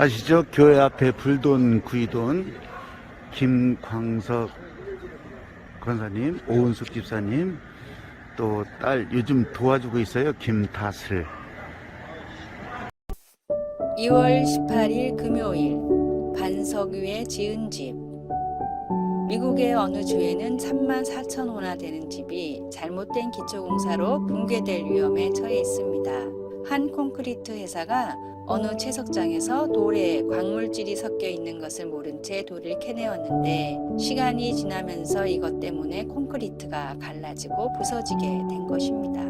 아시죠? 교회 앞에 불돈 구이돈 김광석 권사님, 오은숙 집사님, 또 딸 요즘 도와주고 있어요. 김다슬. 2월 18일 금요일 반석 위에 지은 집 미국의 어느 주에는 3만 4천 호나 되는 집이 잘못된 기초공사로 붕괴될 위험에 처해 있습니다. 한 콘크리트 회사가 어느 채석장에서 돌에 광물질이 섞여 있는 것을 모른 채 돌을 캐내었는데 시간이 지나면서 이것 때문에 콘크리트가 갈라지고 부서지게 된 것입니다.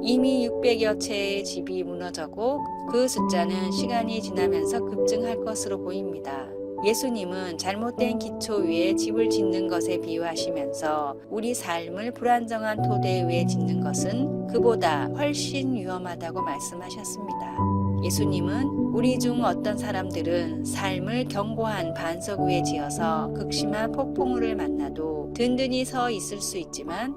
이미 600여 채의 집이 무너졌고 그 숫자는 시간이 지나면서 급증할 것으로 보입니다. 예수님은 잘못된 기초 위에 집을 짓는 것에 비유하시면서 우리 삶을 불안정한 토대 위에 짓는 것은 그보다 훨씬 위험하다고 말씀하셨습니다. 예수님은 우리 중 어떤 사람들은 삶을 견고한 반석 위에 지어서 극심한 폭풍우를 만나도 든든히 서 있을 수 있지만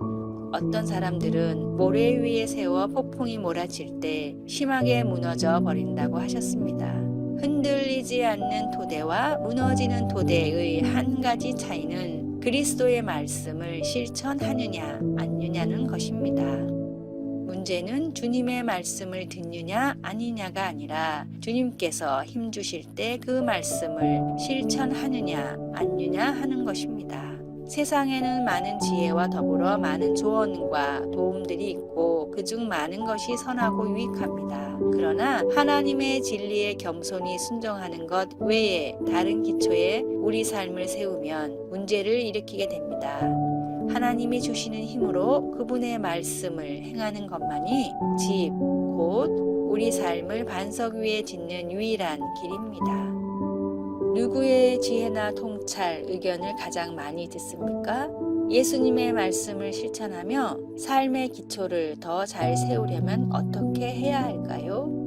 어떤 사람들은 모래 위에 세워 폭풍이 몰아칠 때 심하게 무너져 버린다고 하셨습니다. 흔들리지 않는 토대와 무너지는 토대의 한 가지 차이는 그리스도의 말씀을 실천하느냐 아니냐는 것입니다. 문제는 주님의 말씀을 듣느냐 아니냐가 아니라 주님께서 힘 주실 때 그 말씀을 실천하느냐 아니냐 하는 것입니다. 세상에는 많은 지혜와 더불어 많은 조언과 도움들이 있고 그중 많은 것이 선하고 유익합니다. 그러나 하나님의 진리에 겸손히 순종하는 것 외에 다른 기초에 우리 삶을 세우면 문제를 일으키게 됩니다. 하나님이 주시는 힘으로 그분의 말씀을 행하는 것만이 집, 곧 우리 삶을 반석 위에 짓는 유일한 길입니다. 누구의 지혜나 통찰, 의견을 가장 많이 듣습니까? 예수님의 말씀을 실천하며 삶의 기초를 더 잘 세우려면 어떻게 해야 할까요?